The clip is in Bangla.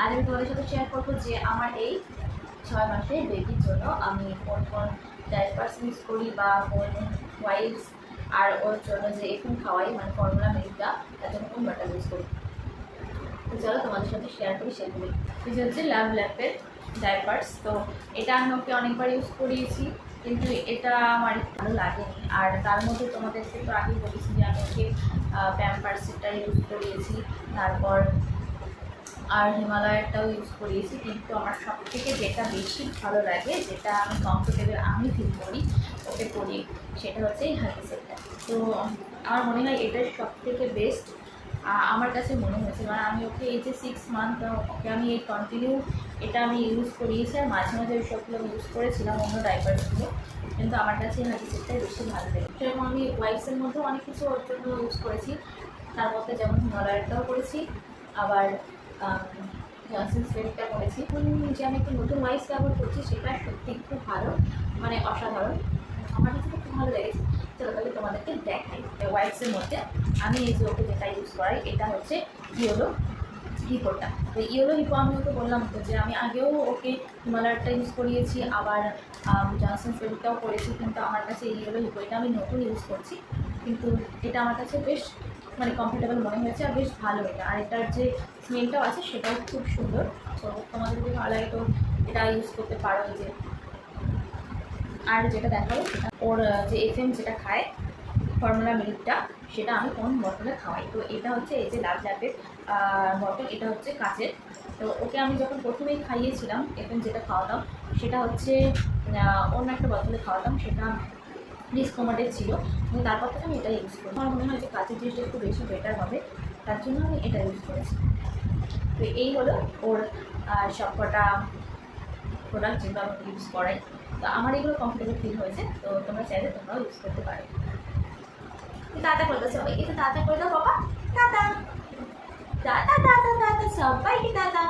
আজ আমি তোমাদের সাথে শেয়ার করব যে আমার এই ছয় মাসের বেবির জন্য আমি কোন কোন ডাইপার্স ইউজ করি বা কোন ওয়াইপস আর ওর জন্য যে এখন খাওয়াই মানে ফর্মুলা মিল্কটা তার জন্য কোন বাটার ইউজ করি। তো চলো তোমাদের সাথে শেয়ার করি সেগুলি এই হচ্ছে ল্যাব ল্যাপের ডাইপার্স তো এটা আমি ওকে অনেকবার ইউজ করিয়েছি, কিন্তু এটা আমার ভালো লাগেনি। আর তার মধ্যে তোমাদেরকে তো আগেই বলেছি যে আমি ওকে প্যাম্পার্সটা ইউজ করিয়েছি। তারপর আর হিমালয়ারটাও ইউজ করিয়েছি, কিন্তু আমার সব থেকে যেটা বেশি ভালো লাগে, যেটা আমি কমফোর্টেবল আমি ফিল করি, ওকে করি সেটা হচ্ছে এই হার্কি সেটটা। তো আমার মনে হয় এটাই সব থেকে বেস্ট আমার কাছে মনে হয়েছে, কারণ আমি ওকে এই যে সিক্স মান্থ ওকে আমি এই কন্টিনিউ এটা আমি ইউজ করিয়েছি, আর মাঝে মাঝে ওই সবগুলো ইউজ করেছিলাম অন্য ডাইপারগুলো কিন্তু আমার কাছে হার্কি সেটটাই বেশি ভালো লাগে। সেরকম আমি ওয়াইফসের মধ্যেও অনেক কিছু ওর জন্য ইউজ করেছি, তার মধ্যে যেমন হিমালয়ারটাও করেছি, আবার স্প্রেটা করেছি। যে আমি একটা নতুন ওয়াইস ব্যবহার করছি, সেটা সত্যি খুব ভালো মানে অসাধারণ। আমার কাছে খুব ভালো লেগেছে। চলো তাহলে তোমাদেরকে দেখাই। ওয়াইপসের মধ্যে আমি এই যে ওকে যেটা ইউজ করাই, এটা হচ্ছে ইয়েলো হিপোটা তো ইয়েলো হিপো আমি ওকে বললাম তো যে আমি আগেও ওকে হিমালয়ারটা ইউজ করিয়েছি, আবার জনসন স্প্রেটাও করেছি, কিন্তু আমার কাছে এই ইয়েলো হিপো এটা আমি নতুন ইউজ করছি। কিন্তু এটা আমার কাছে বেশ মানে কমফোর্টেবল মনে হয়েছে আর বেশ ভালো এটা। আর এটার যে স্মেলটাও আছে সেটাও খুব সুন্দর। তো তোমাদের যদি ভালো লাগে তো এটা ইউজ করতে পারো যে। আর যেটা দেখাবো সেটা ওর যে এফ যেটা খায় ফর্মুলা মিল্কটা সেটা আমি কোন বটলে খাওয়াই। তো এটা হচ্ছে এই যে লাল ল্যাপের বটল এটা হচ্ছে কাচের। তো ওকে আমি যখন প্রথমেই খাইয়েছিলাম এফ যেটা খাওয়াতাম, সেটা হচ্ছে অন্য একটা বোতলে খাওয়াতাম, সেটা ডিসকমার্টের ছিল এবং তারপর থেকে আমি এটা ইউজ করি আমার মনে হয় যে কাঁচের জিনিসটা একটু বেশি বেটার হবে তার জন্য আমি এটা ইউজ করেছি তো এই হলো ওর সবকটা প্রোডাক্ট যেগুলো আমাকে ইউজ করাই তো আমার এগুলো কমফোর্টেবল ফিল হয়েছে তো তোমরা চাইলে তোমরাও ইউজ করতে পারো তাড়াতাড়ি করলে সবাই কিন্তু তাড়াতাড়ি করে দাও বাবা তাতা দাদা দাদা দাদা সবাইকে দাদা